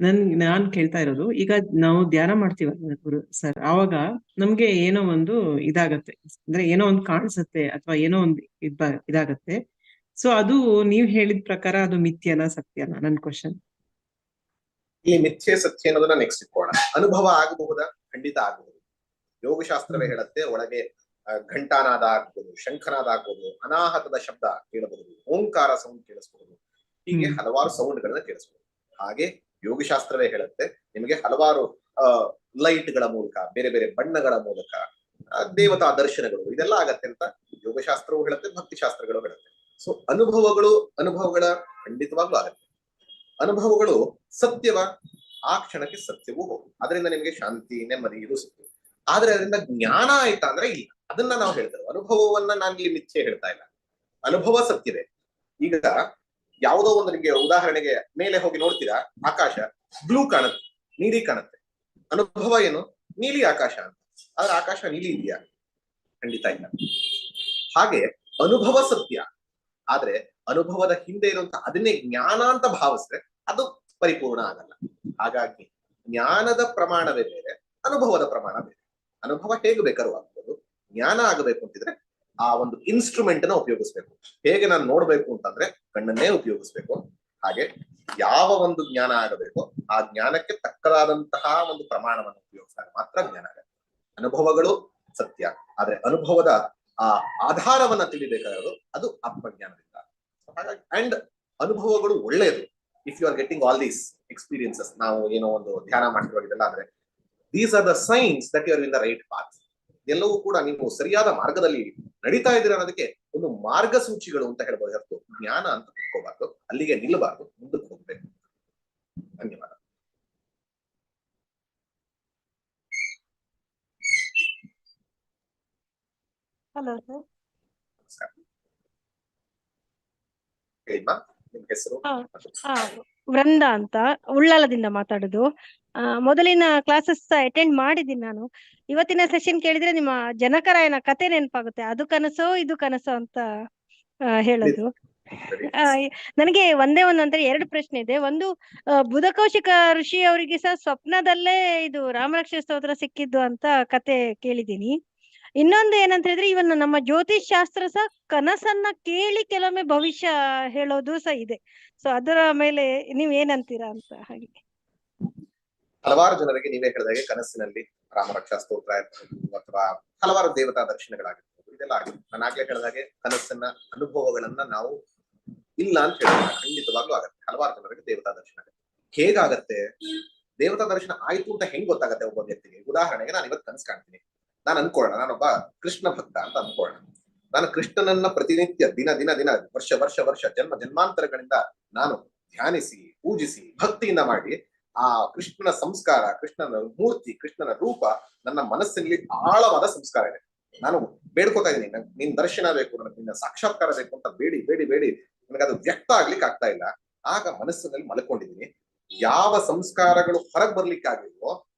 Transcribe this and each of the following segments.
ನನ್ ನಾನ್ ಕೇಳ್ತಾ ಇರೋದು ಈಗ ನಾವು ಧ್ಯಾನ ಮಾಡ್ತೀವಲ್ಲ ಗುರು ಸರ್ ಆವಾಗ ನಮ್ಗೆ ಏನೋ ಒಂದು ಇದಾಗತ್ತೆ ಅಂದ್ರೆ ಏನೋ ಒಂದು ಕಾಣಿಸುತ್ತೆ ಅಥವಾ ಏನೋ ಒಂದು ಇದ್ ಇದಾಗತ್ತೆ. ಸೊ ಅದು ನೀವ್ ಹೇಳಿದ ಪ್ರಕಾರ ಅದು ಮಿಥ್ಯನಾ ಸತ್ಯನಾ? ನನ್ ಕ್ವಶನ್ ಈ ಮಿಥ್ಯೆ ಸತ್ಯ ಅನ್ನೋದನ್ನ ನೆಕ್ಸ್ಟ್ ಇಟ್ಕೋಣ ಅನುಭವ ಆಗಬಹುದಾ? ಖಂಡಿತ ಆಗಬಹುದು. ಯೋಗಶಾಸ್ತ್ರವೇ ಹೇಳುತ್ತೆ ಒಳಗೆ ಘಂಟಾನಾದ ಆಗ್ಬೋದು ಶಂಖನಾದ ಆಗ್ಬೋದು ಅನಾಹತದ ಶಬ್ದ ಕೇಳಬಹುದು ಓಂಕಾರ ಸೌಂಡ್ ಕೇಳಿಸಬಹುದು ಹೀಗೆ. ಹಲವಾರು ಸೌಂಡ್ಗಳನ್ನ ಕೇಳಿಸಬಹುದು ಹಾಗೆ ಯೋಗಶಾಸ್ತ್ರವೇ ಹೇಳುತ್ತೆ. ನಿಮಗೆ ಹಲವಾರು ಲೈಟ್ಗಳ ಲೈಟ್ಗಳ ಮೂಲಕ, ಬೇರೆ ಬೇರೆ ಬಣ್ಣಗಳ ಮೂಲಕ ದೇವತಾ ದರ್ಶನಗಳು ಇದೆಲ್ಲ ಆಗತ್ತೆ ಅಂತ ಯೋಗಶಾಸ್ತ್ರವು ಹೇಳುತ್ತೆ, ಭಕ್ತಿಶಾಸ್ತ್ರಗಳು ಹೇಳುತ್ತೆ. ಸೊ ಅನುಭವಗಳು, ಅನುಭವಗಳ ಖಂಡಿತವಾಗ್ಲೂ ಆಗತ್ತೆ. ಅನುಭವಗಳು ಸತ್ಯವ, ಆ ಕ್ಷಣಕ್ಕೆ ಸತ್ಯವೂ ಹೋಗು ಅದರಿಂದ ನಿಮಗೆ ಶಾಂತಿ, ನೆಮ್ಮದಿ, ಇದು ಸಿಕ್ತು ಆದ್ರೆ ಅದರಿಂದ ಜ್ಞಾನ ಆಯ್ತಾ ಅಂದ್ರೆ ಇಲ್ಲ. ಅದನ್ನ ನಾವು ಹೇಳ್ತೇವೆ ಅನುಭವವನ್ನ ನಾನು ಇಲ್ಲಿ ಮಿಥ್ಯೆ ಹೇಳ್ತಾ ಇಲ್ಲ. ಅನುಭವ ಸತ್ಯವೇ. ಈಗ ಯಾವುದೋ ಒಂದು ನಿಮಗೆ ಉದಾಹರಣೆಗೆ ಮೇಲೆ ಹೋಗಿ ನೋಡ್ತೀರಾ? ಆಕಾಶ ಬ್ಲೂ ಕಾಣುತ್ತೆ, ನೀಲಿ ಕಾಣುತ್ತೆ. ಅನುಭವ ಏನು? ನೀಲಿ ಆಕಾಶ ಅಂತ. ಆದ್ರೆ ಆಕಾಶ ನೀಲಿ ಇದೆಯಾ? ಖಂಡಿತ ಇಲ್ಲ. ಹಾಗೆ ಅನುಭವ ಸತ್ಯ. ಆದ್ರೆ ಅನುಭವದ ಹಿಂದೆ ಇರುವಂತ ಅದನ್ನೇ ಜ್ಞಾನ ಅಂತ ಭಾವಿಸಿದ್ರೆ ಅದು ಪರಿಪೂರ್ಣ ಆಗಲ್ಲ. ಹಾಗಾಗಿ ಜ್ಞಾನದ ಪ್ರಮಾಣವೇ ಬೇರೆ, ಅನುಭವದ ಪ್ರಮಾಣ ಬೇರೆ. ಅನುಭವ ಹೇಗೆ ಬೇಕಾದ್ರೂ ಆಗ್ಬೋದು, ಜ್ಞಾನ ಆಗಬೇಕು ಅಂತಿದ್ರೆ ಆ ಒಂದು ಇನ್ಸ್ಟ್ರೂಮೆಂಟ್ನ ಉಪಯೋಗಿಸ್ಬೇಕು. ಹೇಗೆ ನಾನು ನೋಡ್ಬೇಕು ಅಂತಂದ್ರೆ ಕಣ್ಣನ್ನೇ ಉಪಯೋಗಿಸ್ಬೇಕು. ಹಾಗೆ ಯಾವ ಒಂದು ಜ್ಞಾನ ಆಗಬೇಕು ಆ ಜ್ಞಾನಕ್ಕೆ ತಕ್ಕದಾದಂತಹ ಒಂದು ಪ್ರಮಾಣವನ್ನು ಉಪಯೋಗಿಸಿದಾಗ ಮಾತ್ರ ಜ್ಞಾನ ಆಗುತ್ತೆ. ಅನುಭವಗಳು ಸತ್ಯ. ಆದ್ರೆ ಅನುಭವದ ಆ ಆಧಾರವನ್ನ ತಿಳಿಬೇಕಾಗಿರೋದು ಅದು ಆತ್ಮಜ್ಞಾನದಿಂದ. ಹಾಗಾಗಿ ಅಂಡ್ ಅನುಭವಗಳು ಒಳ್ಳೆಯದು. If you are getting all these experiences ನಾವು ಏನೋ ಒಂದು ಧ್ಯಾನ ಮಾಡ್ತಿರೋದಿಲ್ಲ ಆದ್ರೆ these are the signs that you are in the right path ಎಲ್ಲವೂ ಕೂಡ ನೀವು ಸರಿಯಾದ ಮಾರ್ಗದಲ್ಲಿ ನಡೀತಾ ಇದ್ದೀರಾ ಅನ್ನೋದಕ್ಕೆ ಒಂದು ಮಾರ್ಗಸೂಚಿಗಳು ಅಂತ ಹೇಳ್ಬೋದು. ಹೊರತು ಜ್ಞಾನ ಅಂತ ತಿಳ್ಕೋಬಾರ್ದು. ಅಲ್ಲಿಗೆ ನಿಲ್ಲಬಾರ್ದು. ಮುಂದಕ್ಕೆ ಹೋಗ್ಬೇಕು. ಧನ್ಯವಾದ. ಹಲೋ ಸರ್ ನಮಸ್ಕಾರ. ಹೇಳಿಮ್ಮ ನಿಮ್ ಹೆಸರು? ವೃಂದ ಅಂತ ಉಳ್ಳಾಲದಿಂದ ಮಾತಾಡುದು. ಮೊದಲಿನ ಕ್ಲಾಸಸ್ ಅಟೆಂಡ್ ಮಾಡಿದ್ದೀನಿ ನಾನು. ಇವತ್ತಿನ ಸೆಷನ್ ಕೇಳಿದ್ರೆ ನಿಮ್ಮ ಜನಕರಾಯನ ಕತೆ ನೆನಪಾಗುತ್ತೆ. ಅದು ಕನಸೋ ಇದು ಕನಸೋ ಅಂತ ಆ, ಹೇಳೋದು. ನನಗೆ ಒಂದೇ ಒಂದು ಅಂದ್ರೆ ಎರಡು ಪ್ರಶ್ನೆ ಇದೆ. ಒಂದು ಬುಧಕೌಶಿಕ ಋಷಿ ಅವರಿಗೆ ಸಹ ಸ್ವಪ್ನದಲ್ಲೇ ಇದು ರಾಮರಕ್ಷ ಸ್ತೋತ್ರ ಸಿಕ್ಕಿದ್ದು ಅಂತ ಕತೆ ಕೇಳಿದ್ದೀನಿ. ಇನ್ನೊಂದು ಏನಂತ ಹೇಳಿದ್ರೆ ಇವನ್ ನಮ್ಮ ಜ್ಯೋತಿಷ್ ಶಾಸ್ತ್ರ ಸಹ ಕನಸನ್ನ ಕೇಳಿ ಕೆಲವೊಮ್ಮೆ ಭವಿಷ್ಯ ಹೇಳೋದು ಸಹ ಇದೆ. ಸೊ ಅದರ ಮೇಲೆ ನೀವ್ ಏನಂತೀರಾ ಅಂತ ಹಾಗೆ. ಹಲವಾರು ಜನರಿಗೆ ನೀವೇ ಹೇಳಿದಾಗೆ ಕನಸಿನಲ್ಲಿ ರಾಮರಕ್ಷಾ ಸ್ತೋತ್ರ ಅಥವಾ ಹಲವಾರು ದೇವತಾ ದರ್ಶನಗಳಾಗಿರ್ಬೋದು, ಇದೆಲ್ಲ ಆಗಿದೆ ನಾನು ಆಗ್ಲೇ ಹೇಳಿದಾಗೆ ಕನಸನ್ನ, ಅನುಭವಗಳನ್ನ ನಾವು ಇಲ್ಲ ಅಂತ ಹೇಳಿದ್ರೆ ಖಂಡಿತವಾಗ್ಲೂ ಆಗತ್ತೆ. ಹಲವಾರು ಜನರಿಗೆ ದೇವತಾ ದರ್ಶನ ಆಗುತ್ತೆ. ಹೇಗಾಗತ್ತೆ? ದೇವತಾ ದರ್ಶನ ಆಯ್ತು ಅಂತ ಹೆಂಗ್ ಗೊತ್ತಾಗತ್ತೆ ಒಬ್ಬ ವ್ಯಕ್ತಿಗೆ? ಉದಾಹರಣೆಗೆ ನಾನು ಇವತ್ತು ಕನಸು ಕಾಣ್ತೀನಿ. ನಾನು ಅನ್ಕೊಳ್ಳೋಣ, ನಾನೊಬ್ಬ ಕೃಷ್ಣ ಭಕ್ತ ಅಂತ ಅನ್ಕೊಳ್ಳೋಣ. ನಾನು ಕೃಷ್ಣನನ್ನ ಪ್ರತಿನಿತ್ಯ ದಿನ ದಿನ ದಿನ, ವರ್ಷ ವರ್ಷ ವರ್ಷ, ಜನ್ಮ, ಜನ್ಮಾಂತರಗಳಿಂದ ನಾನು ಧ್ಯಾನಿಸಿ, ಪೂಜಿಸಿ, ಭಕ್ತಿಯಿಂದ ಮಾಡಿ ಆ ಕೃಷ್ಣನ ಸಂಸ್ಕಾರ, ಕೃಷ್ಣನ ಮೂರ್ತಿ, ಕೃಷ್ಣನ ರೂಪ ನನ್ನ ಮನಸ್ಸಿನಲ್ಲಿ ಆಳವಾದ ಸಂಸ್ಕಾರ ಇದೆ. ನಾನು ಬೇಡ್ಕೋತಾ ಇದ್ದೀನಿ. ನಿನ್ ದರ್ಶನ ಬೇಕು, ನನಗೆ ನಿನ್ನ ಸಾಕ್ಷಾತ್ಕಾರ ಬೇಕು ಅಂತ ಬೇಡಿ ಬೇಡಿ ಬೇಡಿ. ನನಗೆ ಅದು ವ್ಯಕ್ತ ಆಗ್ಲಿಕ್ಕೆ ಆಗ್ತಾ ಇಲ್ಲ. ಆಗ ಮನಸ್ಸಿನಲ್ಲಿ ಮಲ್ಕೊಂಡಿದ್ದೀನಿ. ಯಾವ ಸಂಸ್ಕಾರಗಳು ಹೊರಗ್ ಬರ್ಲಿಕ್ಕೆ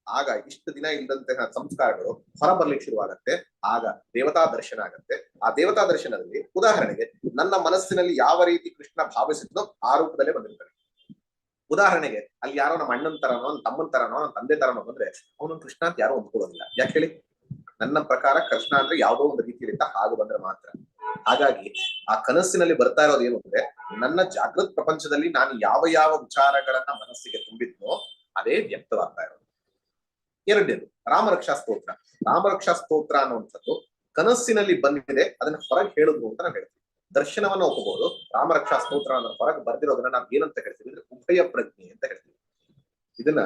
ಆಗ ಇಷ್ಟು ದಿನ ಇಲ್ಲದಂತಹ ಸಂಸ್ಕಾರಗಳು ಹೊರ ಬರ್ಲಿಕ್ಕೆ ಶುರುವಾಗತ್ತೆ. ಆಗ ದೇವತಾ ದರ್ಶನ ಆಗತ್ತೆ. ಆ ದೇವತಾ ದರ್ಶನದಲ್ಲಿ ಉದಾಹರಣೆಗೆ ನನ್ನ ಮನಸ್ಸಿನಲ್ಲಿ ಯಾವ ರೀತಿ ಕೃಷ್ಣ ಭಾವಿಸಿದ್ನೋ ಆ ರೂಪದಲ್ಲೇ ಬಂದಿರ್ತಾನೆ ಉದಾಹರಣೆಗೆ ಅಲ್ಲಿ ಯಾರೋ ನಮ್ಮ ಅಣ್ಣನ ತರನೋ ನನ್ನ ತಮ್ಮನ ತರನೋ ನನ್ನ ತಂದೆ ತರನೋ ಬಂದ್ರೆ ಅವನು ಕೃಷ್ಣ ಅಂತ ಯಾರು ಅಂದ್ಕೊಳ್ಳೋದಿಲ್ಲ ಯಾಕೆ ಹೇಳಿ? ನನ್ನ ಪ್ರಕಾರ ಕೃಷ್ಣ ಅಂದ್ರೆ ಯಾವುದೋ ಒಂದು ರೀತಿಯಲ್ಲಿ ಹಾಗೆ ಬಂದ್ರೆ ಮಾತ್ರ. ಹಾಗಾಗಿ ಆ ಕನಸಿನಲ್ಲಿ ಬರ್ತಾ ಇರೋದು ಏನು ಅಂದ್ರೆ ನನ್ನ ಜಾಗೃತ್ ಪ್ರಪಂಚದಲ್ಲಿ ನಾನು ಯಾವ ಯಾವ ವಿಚಾರಗಳನ್ನ ಮನಸ್ಸಿಗೆ ತುಂಬಿದ್ನೋ ಅದೇ ವ್ಯಕ್ತವಾಗ್ತಾ ಇರೋದು. ಎರಡನೇದು ರಾಮರಕ್ಷಾ ಸ್ತೋತ್ರ. ರಾಮರಕ್ಷಾ ಸ್ತೋತ್ರ ಅನ್ನುವಂಥದ್ದು ಕನಸಿನಲ್ಲಿ ಬಂದಿದೆ, ಅದನ್ನ ಹೊರಗೆ ಹೇಳುದು ಅಂತ ನಾವು ಹೇಳ್ತೀವಿ. ದರ್ಶನವನ್ನ ಒಪ್ಪಬಹುದು ರಾಮರಕ್ಷಾ ಸ್ತೋತ್ರ ಅನ್ನೋ ಹೊರಗೆ ಬರ್ದಿರೋದನ್ನ ನಾವು ಏನಂತ ಹೇಳ್ತೀವಿ ಅಂದ್ರೆ ಉಭಯ ಪ್ರಜ್ಞೆ ಅಂತ ಹೇಳ್ತೀವಿ. ಇದನ್ನ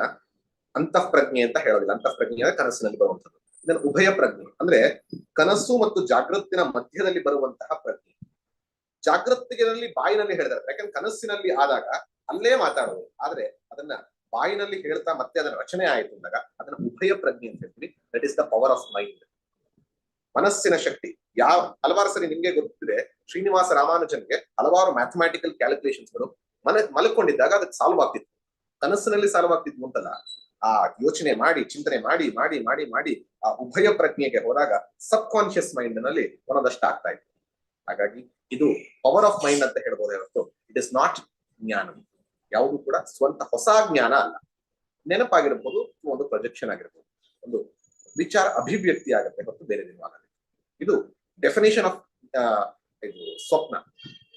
ಅಂತಃ ಪ್ರಜ್ಞೆ ಅಂತ ಹೇಳೋದಿಲ್ಲ. ಅಂತಃ ಪ್ರಜ್ಞೆ ಅಂದ್ರೆ ಕನಸಿನಲ್ಲಿ ಬರುವಂತದ್ದು ಇದನ್ನ ಉಭಯ ಪ್ರಜ್ಞೆ ಅಂದ್ರೆ ಕನಸು ಮತ್ತು ಜಾಗೃತಿನ ಮಧ್ಯದಲ್ಲಿ ಬರುವಂತಹ ಪ್ರಜ್ಞೆ. ಜಾಗೃತಿನಲ್ಲಿ ಬಾಯಿನಲ್ಲಿ ಹೇಳಿದಾರೆ. ಯಾಕಂದ್ರೆ ಕನಸಿನಲ್ಲಿ ಆದಾಗ ಅಲ್ಲೇ ಮಾತಾಡೋದು. ಆದ್ರೆ ಅದನ್ನ ಬಾಯಿನಲ್ಲಿ ಹೇಳ್ತಾ ಮತ್ತೆ ಅದನ್ನ ರಚನೆ ಆಯ್ತು ಅಂದಾಗ ಅದನ್ನ ಉಭಯ ಪ್ರಜ್ಞೆ ಅಂತ ಹೇಳ್ತೀವಿ. That is the power of mind ಮನಸ್ಸಿನ ಶಕ್ತಿ. ಯಾವ ಹಲವಾರು ಸರಿ ನಿಮ್ಗೆ ಗೊತ್ತಿದೆ ಶ್ರೀನಿವಾಸ ರಾಮಾನುಜನ್ಗೆ ಹಲವಾರು ಮ್ಯಾಥಮ್ಯಾಟಿಕಲ್ ಕ್ಯಾಲ್ಕುಲೇಷನ್ಸ್ಗಳು ಮನೆ ಮಲ್ಕೊಂಡಿದ್ದಾಗ ಅದಕ್ಕೆ ಸಾಲ್ವ್ ಆಗ್ತಿತ್ತು. ಕನಸಿನಲ್ಲಿ ಸಾಲ್ವ್ ಆಗ್ತಿದ್ವು ಅಂತಲ್ಲ. ಆ ಯೋಚನೆ ಮಾಡಿ, ಚಿಂತನೆ ಮಾಡಿ ಮಾಡಿ ಮಾಡಿ ಮಾಡಿ ಆ ಉಭಯ ಪ್ರಜ್ಞೆಗೆ ಹೋದಾಗ ಸಬ್ ಕಾನ್ಶಿಯಸ್ ಮೈಂಡ್ನಲ್ಲಿ ಒಂದೊಂದಷ್ಟು ಆಗ್ತಾ ಇತ್ತು. ಹಾಗಾಗಿ ಇದು ಪವರ್ ಆಫ್ ಮೈಂಡ್ ಅಂತ ಹೇಳ್ಬೋದು ಹೊರತು ಇಟ್ ಇಸ್ ನಾಟ್ ಜ್ಞಾನ. ಯಾವುದು ಕೂಡ ಸ್ವಂತ ಹೊಸ ಜ್ಞಾನ ಅಲ್ಲ. ನೆನಪಾಗಿರ್ಬೋದು, ಒಂದು ಪ್ರೊಜೆಕ್ಷನ್ ಆಗಿರ್ಬೋದು. ಒಂದು ವಿಚಾರ ಅಭಿವ್ಯಕ್ತಿ ಆಗುತ್ತೆ ಮತ್ತು ಬೇರೆ ಆಗಲ್ಲ ಇದು ಡೆಫಿನೇಷನ್ ಆಫ್ ಇದು ಸ್ವಪ್ನ.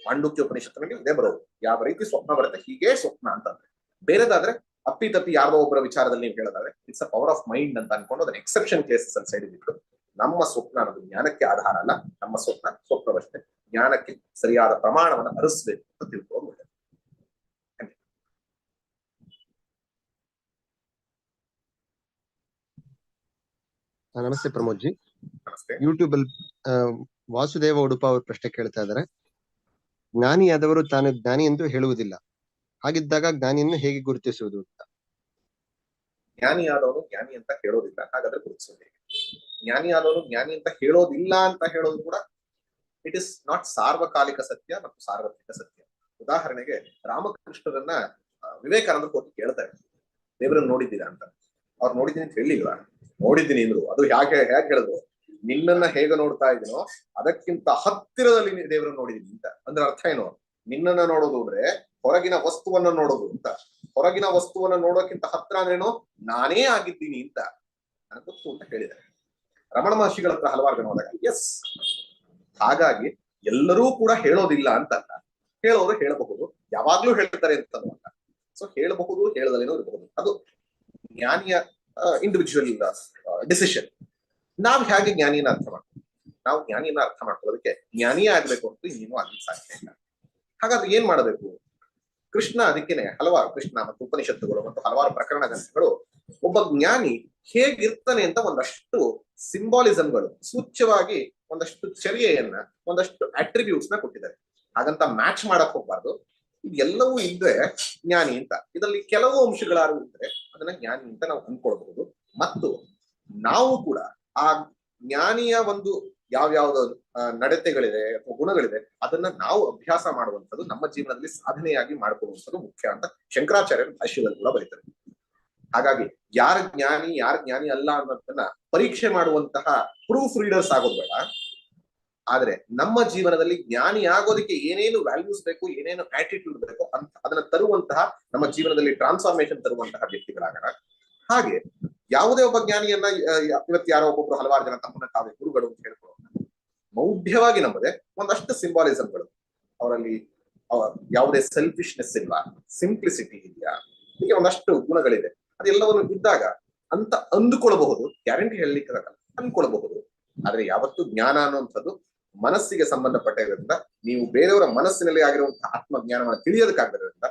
ಮಾಂಡುಕ್ಯ ಉಪನಿಷತ್ತಿನಲ್ಲಿ ಇದೇ ಬರೋದು. ಯಾವ ರೀತಿ ಸ್ವಪ್ನ ಬರುತ್ತೆ, ಹೀಗೆ ಸ್ವಪ್ನ ಅಂತಂದ್ರೆ. ಬೇರೆದಾದ್ರೆ ಅಪ್ಪಿ ತಪ್ಪಿ ಯಾರೋ ಒಬ್ಬರ ವಿಚಾರದಲ್ಲಿ ನೀವು ಹೇಳೋದಾದ್ರೆ it's a power of mind ಅಂತ ಅನ್ಕೊಂಡು ಅದನ್ನ ಎಕ್ಸೆಪ್ಷನ್ ಕೇಸಸ್ ಅಲ್ಲಿ ಸೈಡ್ ನಮ್ಮ ಸ್ವಪ್ನ ಅನ್ನೋದು ಜ್ಞಾನಕ್ಕೆ ಆಧಾರ ಅಲ್ಲ, ನಮ್ಮ ಸ್ವಪ್ನ ಸ್ವಪ್ನವಷ್ಟೇ. ಜ್ಞಾನಕ್ಕೆ ಸರಿಯಾದ ಪ್ರಮಾಣವನ್ನು ಅರಿಸಬೇಕು ಅಂತ ತಿಳ್ಕೊಂಡು ನಮಸ್ತೆ ಪ್ರಮೋದ್ ಜಿ ಯೂಟ್ಯೂಬ್ ಅಲ್ಲಿ ವಾಸುದೇವ ಉಡುಪ ಅವರು ಪ್ರಶ್ನೆ ಕೇಳ್ತಾ ಇದಾರೆ ಜ್ಞಾನಿಯಾದವರು ತಾನು ಜ್ಞಾನಿ ಎಂದು ಹೇಳುವುದಿಲ್ಲ. ಹಾಗಿದ್ದಾಗ ಜ್ಞಾನಿಯನ್ನು ಹೇಗೆ ಗುರುತಿಸುವುದು ಅಂತ? ಜ್ಞಾನಿ ಆದವನು ಜ್ಞಾನಿ ಅಂತ ಹೇಳೋದಿಲ್ಲ ಹಾಗಾದ್ರೆ ಗುರುತಿಸೋದು ಜ್ಞಾನಿಯಾದವನು ಜ್ಞಾನಿ ಅಂತ ಹೇಳೋದಿಲ್ಲ ಅಂತ ಹೇಳೋದು ಕೂಡ ಇಟ್ ಇಸ್ ನಾಟ್ ಸಾರ್ವಕಾಲಿಕ ಸತ್ಯ ಮತ್ತು ಸಾರ್ವತ್ರಿಕ ಸತ್ಯ. ಉದಾಹರಣೆಗೆ ರಾಮಕೃಷ್ಣರನ್ನ ವಿವೇಕಾನಂದರು ವಿವೇಕಾನಂದ ಹೋಗಿ ಕೇಳ್ತಾರೆ ದೇವರನ್ನ ನೋಡಿದ್ದೀರಾ ಅಂತ. ಅವ್ರು ನೋಡಿದ್ದೀನಿ ಅಂತ ಹೇಳಿಲ್ವಾ? ನೋಡಿದ್ದೀನಿ ಅಂದ್ರು. ಅದು ಯಾಕೆ ಹೇಗೆ ಹೇಳಿದ್ರು? ನಿನ್ನನ್ನ ಹೇಗೆ ನೋಡ್ತಾ ಇದೀನೋ ಅದಕ್ಕಿಂತ ಹತ್ತಿರದಲ್ಲಿ ನೀನು ದೇವರನ್ನ ನೋಡಿದೀನಿ ಅಂತ. ಅಂದ್ರೆ ಅರ್ಥ ಏನು? ನಿನ್ನನ್ನ ನೋಡೋದು ಅಂದ್ರೆ ಹೊರಗಿನ ವಸ್ತುವನ್ನ ನೋಡೋದು ಅಂತ. ಹೊರಗಿನ ವಸ್ತುವನ್ನ ನೋಡೋಕ್ಕಿಂತ ಹತ್ರ ಅಂದ್ರೇನು ನಾನೇ ಆಗಿದ್ದೀನಿ ಅಂತ. ಗೊತ್ತು ಅಂತ ಹೇಳಿದ್ದಾರೆ. ರಮಣ ಮಹರ್ಷಿಗಳ ಹತ್ರ ಹಲವಾರು ಜನ ಹೋದಾಗ ಎಸ್ ಹಾಗಾಗಿ ಎಲ್ಲರೂ ಕೂಡ ಹೇಳೋದಿಲ್ಲ ಅಂತಲ್ಲ. ಹೇಳೋರು ಹೇಳಬಹುದು. ಯಾವಾಗ್ಲೂ ಹೇಳ್ತಾರೆ ಅಂತ ಅಲ್ಲ. ಸೊ ಹೇಳಬಹುದು, ಹೇಳದಲ್ಲೇನೋ ಇರಬಹುದು. ಅದು ಜ್ಞಾನಿಯ ಇಂಡಿವಿಜುವಲ್ ಡಿಸಿಷನ್ ನಾವ್ ಹೇಗೆ ಜ್ಞಾನಿನ ಅರ್ಥ ಮಾಡ್ತೀವಿ ನಾವು ಜ್ಞಾನಿನ ಅರ್ಥ ಮಾಡ್ಕೊಳ್ಳೋದಕ್ಕೆ ಜ್ಞಾನಿಯೇ ಆಗ್ಬೇಕು ಅಂತ ಏನು ಆಗ್ಲಿಕ್ಕೆ ಸಾಧ್ಯ ಇಲ್ಲ. ಹಾಗಾದ್ರೆ ಏನ್ ಮಾಡಬೇಕು? ಕೃಷ್ಣ ಅದಕ್ಕೇನೆ ಹಲವಾರು ಕೃಷ್ಣ ಮತ್ತು ಉಪನಿಷತ್ತುಗಳು ಮತ್ತು ಹಲವಾರು ಪ್ರಕರಣ ಗ್ರಂಥಗಳು. ಒಬ್ಬ ಜ್ಞಾನಿ ಹೇಗಿರ್ತಾನೆ ಅಂತ ಒಂದಷ್ಟು ಸಿಂಬಾಲಿಸಮ್ಗಳು ಸೂಚ್ಯವಾಗಿ ಒಂದಷ್ಟು ಚರ್ಯೆಯನ್ನ, ಒಂದಷ್ಟು ಅಟ್ರಿಬ್ಯೂಟ್ಸ್ನ ಕೊಟ್ಟಿದ್ದಾರೆ. ಹಾಗಂತ ಮ್ಯಾಚ್ ಮಾಡಕ್ ಹೋಗ್ಬಾರ್ದು. ಇದೆಲ್ಲವೂ ಇದ್ರೆ ಜ್ಞಾನಿ ಅಂತ. ಇದರಲ್ಲಿ ಕೆಲವು ಅಂಶಗಳಾರು ಇದ್ರೆ ಅದನ್ನ ಜ್ಞಾನಿ ಅಂತ ನಾವು ಅಂದ್ಕೊಳ್ಬಹುದು. ಮತ್ತು ನಾವು ಕೂಡ ಆ ಜ್ಞಾನಿಯ ಒಂದು ಯಾವ್ಯಾವ್ದು ಆ, ನಡತೆಗಳಿದೆ ಅಥವಾ ಗುಣಗಳಿದೆ ಅದನ್ನ ನಾವು ಅಭ್ಯಾಸ ಮಾಡುವಂಥದ್ದು ನಮ್ಮ ಜೀವನದಲ್ಲಿ ಸಾಧನೆಯಾಗಿ ಮಾಡ್ಕೊಳ್ಳುವಂಥದ್ದು ಮುಖ್ಯ ಅಂತ ಶಂಕರಾಚಾರ್ಯರು ಭಾಷ್ಯದಲ್ಲಿ ಕೂಡ ಬರೀತಾರೆ. ಹಾಗಾಗಿ ಯಾರ ಜ್ಞಾನಿ ಯಾರ ಜ್ಞಾನಿ ಅಲ್ಲ ಅನ್ನೋದನ್ನ ಪರೀಕ್ಷೆ ಮಾಡುವಂತಹ ಪ್ರೂಫ್ ರೀಡರ್ಸ್ ಆಗೋದು ಬೇಡ ಆದ್ರೆ ನಮ್ಮ ಜೀವನದಲ್ಲಿ ಜ್ಞಾನಿ ಆಗೋದಕ್ಕೆ ಏನೇನು ವ್ಯಾಲ್ಯೂಸ್ ಬೇಕು ಏನೇನು ಆಟಿಟ್ಯೂಡ್ ಬೇಕು ಅಂತ ಅದನ್ನ ತರುವಂತಹ ನಮ್ಮ ಜೀವನದಲ್ಲಿ ಟ್ರಾನ್ಸ್ಫಾರ್ಮೇಶನ್ ತರುವಂತಹ ವ್ಯಕ್ತಿಗಳಾಗೋಣ. ಹಾಗೆ ಯಾವುದೇ ಒಬ್ಬ ಜ್ಞಾನಿಯನ್ನ ಇವತ್ತು ಯಾರೋ ಒಬ್ಬೊಬ್ರು ಹಲವಾರು ಜನ ತಮ್ಮನ್ನ ತಾವೇ ಗುರುಗಳು ಅಂತ ಹೇಳ್ಕೊಳ್ಳೋಣ. ಮೌಢ್ಯವಾಗಿ ನಂಬದೆ ಒಂದಷ್ಟು ಸಿಂಬಾಲಿಸಂಗಳು ಅವರಲ್ಲಿ ಅವ- ಯಾವುದೇ ಸೆಲ್ಫಿಶ್ನೆಸ್ ಇಲ್ವಾ ಸಿಂಪ್ಲಿಸಿಟಿ ಇದೆಯಾ? ಹೀಗೆ ಒಂದಷ್ಟು ಗುಣಗಳಿದೆ. ಅದೆಲ್ಲವನ್ನು ಇದ್ದಾಗ ಅಂತ ಅಂದುಕೊಳ್ಳಬಹುದು. ಗ್ಯಾರಂಟಿ ಹೇಳಲಿಕ್ಕೆ ಆಗಲ್ಲ, ಅಂದ್ಕೊಳ್ಳಬಹುದು. ಆದ್ರೆ ಯಾವತ್ತು ಜ್ಞಾನ ಅನ್ನುವಂಥದ್ದು ಮನಸ್ಸಿಗೆ ಸಂಬಂಧಪಟ್ಟಿರೋದ್ರಿಂದ ನೀವು ಬೇರೆಯವರ ಮನಸ್ಸಿನಲ್ಲಿ ಆಗಿರುವಂತಹ ಆತ್ಮ ಜ್ಞಾನವನ್ನು ತಿಳಿಯೋದಕ್ಕಾಗದ್ರಿಂದ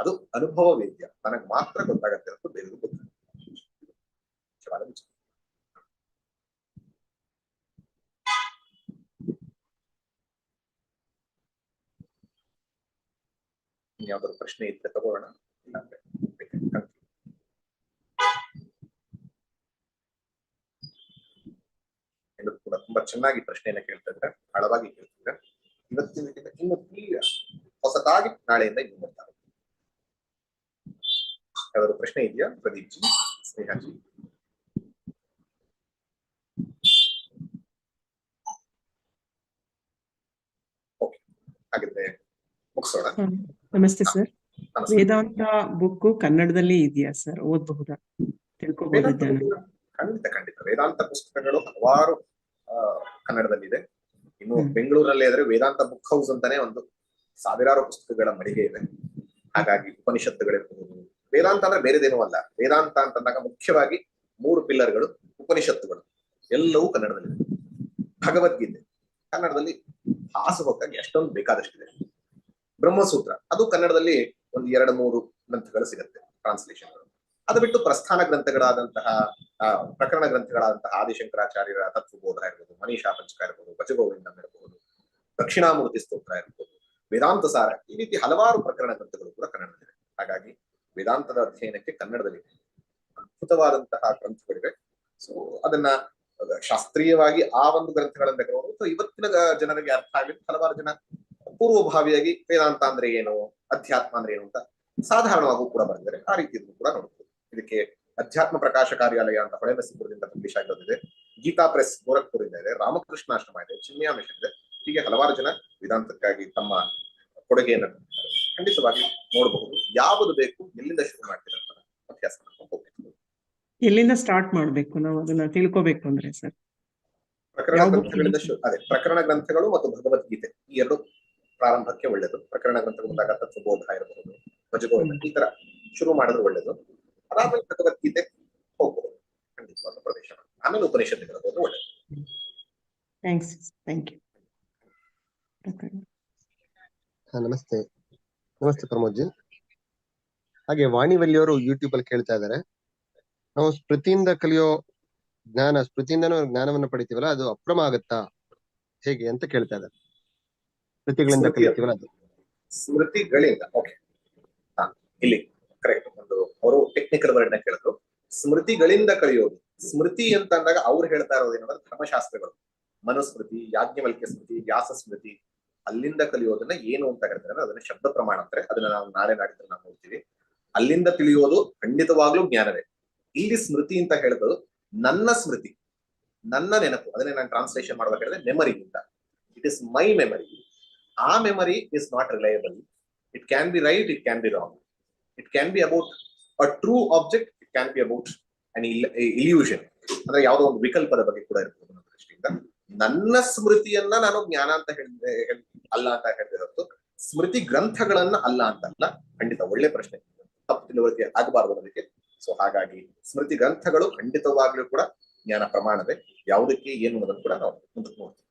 ಅದು ಅನುಭವ ವೇದ್ಯ ನನಗೆ ಮಾತ್ರ ಗೊತ್ತಾಗತ್ತೆ ಅಂತ ಬೇರೆಯವರು ಗೊತ್ತಿಲ್ಲ ಮುಖ್ಯವಾದ ವಿಚಾರ. ಇನ್ಯಾವ್ದಾದ್ರು ಪ್ರಶ್ನೆ ಇದ್ರೆ ತಗೋಣ. ಕೂಡ ತುಂಬಾ ಚೆನ್ನಾಗಿ ಪ್ರಶ್ನೆಯನ್ನ ಕೇಳ್ತಾ ಇದ್ರೆ, ಆಳವಾಗಿ ಕೇಳ್ತಿದ್ರೆ ಇವತ್ತಿನ ಇನ್ನು ಕ್ಲಿಯರ್ ಹೊಸದಾಗಿ ನಾಳೆಯಿಂದ ಇನ್ನು ಬರ್ತಾರೆ. ಯಾವ್ದಾದ್ರು ಪ್ರಶ್ನೆ ಇದೆಯಾ ಪ್ರದೀಪ್ ಜಿ? ಸ್ನೇಹಾಜಿ ಹಾಗಿದ್ರೆ ಮುಗಿಸೋಣ. ನಮಸ್ತೆ ಸರ್. ವೇದಾಂತ ಬುಕ್ ಕನ್ನಡದಲ್ಲಿ ಇದೆಯಾ ಸರ್? ಓದಬಹುದಾ? ತಿಳ್ಕೊಬಹುದು ಖಂಡಿತ ಖಂಡಿತ. ವೇದಾಂತ ಪುಸ್ತಕಗಳು ಹಲವಾರು ಕನ್ನಡದಲ್ಲಿ ಕನ್ನಡದಲ್ಲಿದೆ. ಇನ್ನು. ಬೆಂಗಳೂರಲ್ಲಿ ಆದ್ರೆ ವೇದಾಂತ ಬುಕ್ ಹೌಸ್ ಅಂತಾನೆ ಒಂದು ಸಾವಿರಾರು ಪುಸ್ತಕಗಳ ಮಳಿಗೆ ಇದೆ. ಹಾಗಾಗಿ ಉಪನಿಷತ್ತುಗಳಿರಬಹುದು ವೇದಾಂತ ಅಂದ್ರೆ ಬೇರೆದೇನೂ ಅಲ್ಲ. ವೇದಾಂತ ಅಂತಂದಾಗ ಮುಖ್ಯವಾಗಿ ಮೂರು ಪಿಲ್ಲರ್ಗಳು ಉಪನಿಷತ್ತುಗಳು. ಎಲ್ಲವೂ ಕನ್ನಡದಲ್ಲಿ ಭಗವದ್ಗೀತೆ. ಕನ್ನಡದಲ್ಲಿ ಹಾಸುಹೊಕ್ಕಾಗಿ ಅಷ್ಟೊಂದು ಬೇಕಾದಷ್ಟಿದೆ. ಬ್ರಹ್ಮಸೂತ್ರ. ಅದು ಕನ್ನಡದಲ್ಲಿ ಒಂದು ಎರಡು ಮೂರು ಗ್ರಂಥಗಳು ಸಿಗುತ್ತೆ ಟ್ರಾನ್ಸ್ಲೇಷನ್ಗಳು ಅದು ಬಿಟ್ಟು ಪ್ರಸ್ಥಾನ ಗ್ರಂಥಗಳಾದಂತಹ ಪ್ರಕರಣ ಗ್ರಂಥಗಳಾದಂತಹ ಆದಿಶಂಕರಾಚಾರ್ಯರ ತತ್ವಬೋಧ ಇರ್ಬೋದು, ಮನೀಷಾ ಪಂಚಕ ಇರ್ಬೋದು, ಭಜಗೋವಿಂದಂ ಇರಬಹುದು ದಕ್ಷಿಣಾಮೂರ್ತಿ ಸ್ತೋತ್ರ ಇರ್ಬೋದು, ವೇದಾಂತ ಸಾರ ಈ ರೀತಿ ಹಲವಾರು ಪ್ರಕರಣ ಗ್ರಂಥಗಳು ಕೂಡ ಕನ್ನಡದಲ್ಲಿವೆ. ಹಾಗಾಗಿ ವೇದಾಂತದ ಅಧ್ಯಯನಕ್ಕೆ ಕನ್ನಡದಲ್ಲಿ ಅದ್ಭುತವಾದಂತಹ ಗ್ರಂಥಗಳಿವೆ. ಸೊ ಅದನ್ನ, ಶಾಸ್ತ್ರೀಯವಾಗಿ ಆ ಒಂದು ಗ್ರಂಥಗಳನ್ನ ತಗೊಳ್ಳೋದು ಇವತ್ತಿನ ಜನರಿಗೆ ಅರ್ಥ ಆಗಲಿ ಹಲವಾರು ಜನ ಪೂರ್ವಭಾವಿಯಾಗಿ ವೇದಾಂತ ಅಂದ್ರೆ ಏನು ಅಧ್ಯಾತ್ಮ ಅಂದ್ರೆ ಏನು ಅಂತ ಸಾಧಾರಣವಾಗೂ ಕೂಡ ಬಂದಿದ್ದಾರೆ ಆ ರೀತಿಯನ್ನು ಕೂಡ ನೋಡಬಹುದು ಇದಕ್ಕೆ ಅಧ್ಯಾತ್ಮ ಪ್ರಕಾಶ ಕಾರ್ಯಾಲಯ ಅಂತ ಹೊಳೆನರಸೀಪುರದಿಂದ ಪಬ್ಲಿಷ್ ಆಗಿರೋದಿದೆ ಗೀತಾ ಪ್ರೆಸ್ ಗೋರಖ್ಪುರಿಂದ ಇದೆ ರಾಮಕೃಷ್ಣ ಆಶ್ರಮ ಇದೆ ಚಿನ್ಮಯ ಮಿಷನ್ ಇದೆ. ಹೀಗೆ ಹಲವಾರು ಜನ ವೇದಾಂತಕ್ಕಾಗಿ ತಮ್ಮ ಕೊಡುಗೆಯನ್ನು. ಖಂಡಿತವಾಗಿ ನೋಡಬಹುದು. ಯಾವುದು ಬೇಕು ಎಲ್ಲಿಂದ ಶುರು ಮಾಡ್ತೀರ ಅಭ್ಯಾಸ ಮಾಡ್ಕೊಂಡು ಹೋಗ್ಬೇಕು ಎಲ್ಲಿಂದ ಸ್ಟಾರ್ಟ್ ಮಾಡಬೇಕು? ನಾವು ಅದನ್ನ ತಿಳ್ಕೋಬೇಕು ಅಂದ್ರೆ ಸರ್. ಪ್ರಕರಣ ಗ್ರಂಥಗಳಿಂದ ಅದೇ ಪ್ರಕರಣ ಗ್ರಂಥಗಳು ಮತ್ತು ಭಗವದ್ಗೀತೆ ಈ ಎರಡು ಪ್ರಾರಂಭಕ್ಕೆ ಒಳ್ಳೇದು. ಪ್ರಕರಣ ಗ್ರಂಥಗಳು ಬಂದಾಗ ತತ್ವಬೋಧ ಇರಬಹುದು ಭಜಗೋವಿಂದ ಈ ತರ ಶುರು ಮಾಡಿದ್ರೆ ಒಳ್ಳೇದು. ಅದಾದ್ಮೇಲೆ ಭಗವದ್ಗೀತೆ ಹೋಗ್ಬೋದು. ಖಂಡಿತವಾದ ಪ್ರವೇಶ ಮಾಡಿ. ಆಮೇಲೆ ಉಪನಿಷತ್ತು ಹೋದ್ರೆ ಒಳ್ಳೇದು. ಥ್ಯಾಂಕ್ಸ್ ಥ್ಯಾಂಕ್ ಯು ಹಾ ನಮಸ್ತೆ. ನಮಸ್ತೆ ಪ್ರಮೋದ್ ಜಿ ಹಾಗೆ ವಾಣಿವಲ್ಲಿಯವರು ಯೂಟ್ಯೂಬ್ ಅಲ್ಲಿ ಕೇಳ್ತಾ ಇದ್ದಾರೆ. ನಾವು ಸ್ಮೃತಿಯಿಂದ ಕಲಿಯೋ ಜ್ಞಾನ ಸ್ಮೃತಿಯಿಂದನೂ ಜ್ಞಾನವನ್ನು ಪಡಿತೀವಲ್ಲ ಅದು ಅಪ್ರಮ ಆಗತ್ತಾ? ಹೇಗೆ ಅಂತ ಕೇಳ್ತಾ ಇದ್ದಾರೆ. ಸ್ಮೃತಿಗಳಿಂದ ಸ್ಮೃತಿ- ಕಲಿತೀವಲ್ಲ ಅದು ಸ್ಮೃತಿಗಳಿಂದ ಓಕೆ ಹಾ ಇಲ್ಲಿ ಕರೆಕ್ಟ್ ಒಂದು ಅವರು ಟೆಕ್ನಿಕಲ್ ವರ್ಡ್ನ ಕೇಳಿದ್ರು. ಸ್ಮೃತಿಗಳಿಂದ ಕಲಿಯೋದು. ಸ್ಮೃತಿ ಅಂತ ಅಂದಾಗ ಅವ್ರು ಹೇಳ್ತಾ ಇರೋದು ಏನಂದ್ರೆ ಧರ್ಮಶಾಸ್ತ್ರಗಳು. ಮನುಸ್ಮೃತಿ ಯಾಜ್ಞವಲ್ಕ್ಯ ಸ್ಮೃತಿ ವ್ಯಾಸ ಸ್ಮೃತಿ ಅಲ್ಲಿಂದ ಕಲಿಯೋದನ್ನ ಏನು ಅಂತ ಅಂದ್ರೆ ಅದನ್ನ ಶಬ್ದ ಪ್ರಮಾಣ ಅಂತಾರೆ. ಅದನ್ನ ನಾವು ನಾಳೆ ನಾಡಿದ್ರೆ ನಾವು ನೋಡ್ತೀವಿ. ಅಲ್ಲಿಂದ ತಿಳಿಯೋದು ಖಂಡಿತವಾಗ್ಲೂ ಜ್ಞಾನವೇ. ಇಲ್ಲಿ ಸ್ಮೃತಿ ಅಂತ ಹೇಳಿದ್ರು ನನ್ನ ಸ್ಮೃತಿ ನನ್ನ ನೆನಪು. ಅದನ್ನೇ ನಾನು ಟ್ರಾನ್ಸ್ಲೇಷನ್ ಮಾಡ್ಬೇಕಾದ್ರೆ ಹೇಳಿದ್ರೆ ಮೆಮರಿ ಅಂತ ಇಟ್ ಇಸ್ ಮೈ ಮೆಮರಿ ಆ memory is not reliable it can be right it can be wrong it can be about a true object it can be about an illusion ಅಂದ್ರೆ ಯಾವುದೋ ಒಂದು ವಿಕಲ್ಪದ ಬಗ್ಗೆ ಕೂಡ ಇರ್ಬೋದು ನನ್ನ ದೃಷ್ಟಿಯಿಂದ. ನನ್ನ ಸ್ಮೃತಿಯನ್ನ ನಾನು ಜ್ಞಾನ ಅಂತ ಹೇಳಿದ್ರೆ ಅಲ್ಲ ಅಂತ ಹೇಳಿದೆ ಹೊರತು, ಸ್ಮೃತಿ ಗ್ರಂಥಗಳನ್ನ ಅಲ್ಲ ಅಂತ ಅಲ್ಲ ಖಂಡಿತ ಒಳ್ಳೆ ಪ್ರಶ್ನೆ. ತಪ್ಪು ತಿಳುವಳಿಕೆ ಆಗಬಾರದು ಅದಕ್ಕೆ. ಸೊ ಹಾಗಾಗಿ ಸ್ಮೃತಿ ಗ್ರಂಥಗಳು ಖಂಡಿತವಾಗ್ಲೂ ಕೂಡ ಜ್ಞಾನ ಪ್ರಮಾಣವೇ. ಯಾವುದಕ್ಕೆ, ಏನು ಅನ್ನೋದನ್ನು ಕೂಡ ನಾವು ಮುಂದಕ್ಕೆ ನೋಡ್ತೀವಿ.